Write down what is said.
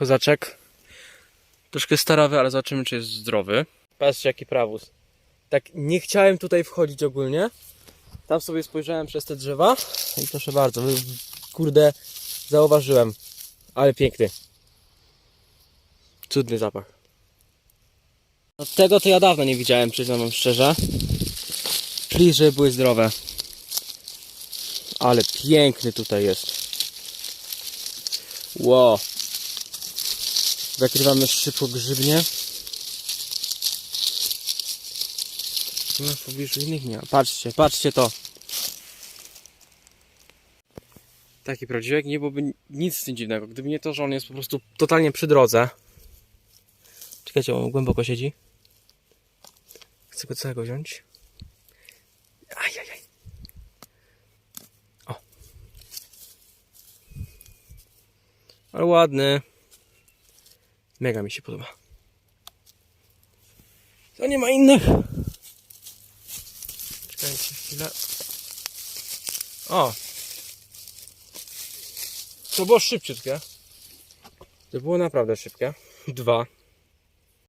Kozaczek. Troszkę starawy, ale zobaczymy, czy jest zdrowy. Patrzcie, jaki prawóz. Tak, nie chciałem tutaj wchodzić ogólnie. Tam sobie spojrzałem przez te drzewa i proszę bardzo, kurde, zauważyłem. Ale piękny. Cudny zapach. No tego to ja dawno nie widziałem, przyznam wam szczerze. Czyli, żeby były zdrowe. Ale piękny tutaj jest. Wow. Zakrywamy szybko grzybnie. Nie ma w pobliżu innych nie ma. Patrzcie, patrzcie to. Taki prawdziwek, nie byłoby nic z tym dziwnego. Gdyby nie to, że on jest po prostu totalnie przy drodze. Czekajcie, on głęboko siedzi. Chcę go całego wziąć. Ajajaj. O. Ale ładny. Mega mi się podoba. To nie ma innych. Czekajcie chwilę. O. To było szybciutkie. To było naprawdę szybkie. Dwa.